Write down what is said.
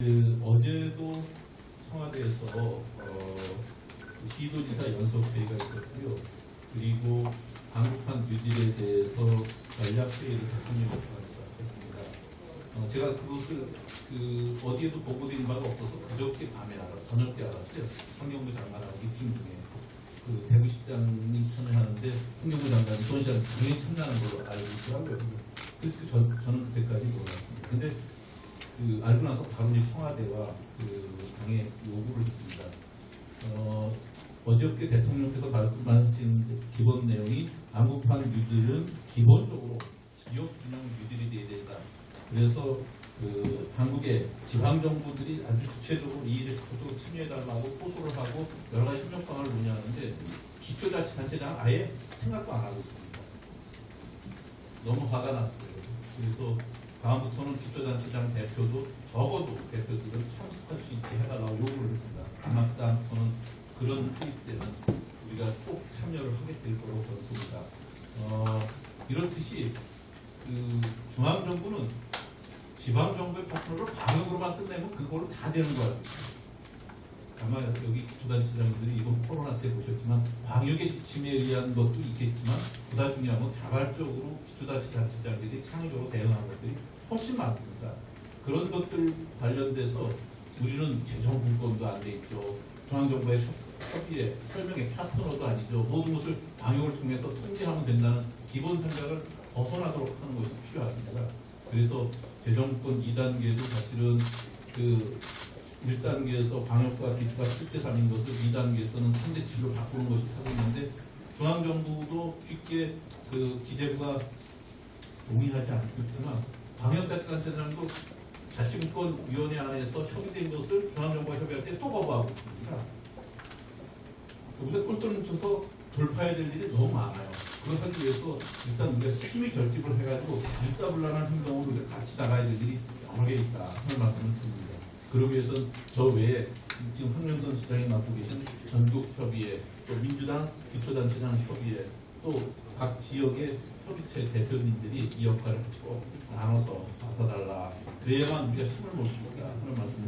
그 어제도 청와대에서 어, 그 시도지사 연석회의가 있었고요. 그리고 방북한 뉴딜에 대해서 전략회의를 대통령께서 했습니다. 어, 제가 그것을 그 어디에도 보고드린 바가 없어서 그저께 밤에 알아, 저녁 때 알았어요. 성경부 장관하고 미팅 중에 그 대구시장이 참여하는데 성경부 장관이 손 씨랑 당연히 참여하는 걸로 알고 있더라고요. 그, 그 저, 저는 그때까지 몰랐습니다. 근데 그 알고 나서 바로 이제 청와대와 그 당에 요구를 했습니다. 어, 어저께 대통령께서 말씀하신 기본 내용이 안국판 뉴딜은 기본적으로 지역 균형 뉴딜이 돼야 된다. 그래서 그 한국의 지방 정부들이 아주 구체적으로 이 일에 적극적으로 참여해달라고 호소를 하고 여러 가지 협력 방안을 논의하는데 기초자치단체장 아예 생각도 안 하고 있습니다. 너무 화가 났어요. 그래서 다음부터는 기초단체장 대표도 적어도 대표들은 참석할 수 있게 해달라고 요구를 했습니다. 아마 그다음부터는 그런 회의 때는 우리가 꼭 참여를 하게 될 거라고 저는 봅니다. 어, 이렇듯이 그 중앙정부는 지방정부의 파트너를 방역으로만 끝내면 그걸로 다 되는 거예요. 아마 여기 기초단체장들이 이번 코로나 때 보셨지만 방역의 지침에 의한 것도 있겠지만 보다 중요한 건 자발적으로 기초단체장들이 창의적으로 대응한 것들이 훨씬 많습니다. 그런 것들 관련돼서 우리는 재정 분권도 안 돼 있죠. 중앙정부의 협- 협의에 설명의 파트너도 아니죠. 모든 것을 방역을 통해서 통제하면 된다는 기본 생각을 벗어나도록 하는 것이 필요합니다. 그래서 재정권 2단계도 사실은 그 1단계에서 방역과 기초가 7대 3인 것을 2단계에서는 3대 7로 바꾸는 것이 타고있는데 중앙정부도 쉽게 그 기재부가 동의하지 않겠지만 방역자치단체장도 자치국권위원회 안에서 협의된 것을 중앙정부가 협의할 때 또 거부하고 있습니다. 우리가 꼴뚜를 쳐서 돌파해야 될 일이 너무 많아요. 그걸 하기 위해서 일단 우리가 힘이 결집을 해가지고 일사불란한 행동으로 같이 나가야 될 일이 여러 개 있다 하는 말씀을 드립니다. 그러기 위해서는 저 외에 지금 황명선 시장이 맡고 계신 전국협의회 또 민주당 기초단체장 협의회 또 각 지역의 협의체 대표님들이 이 역할을 꼭 나눠서 맡아달라. 그래야만 우리가 힘을 못 씁니다. 하는 말씀을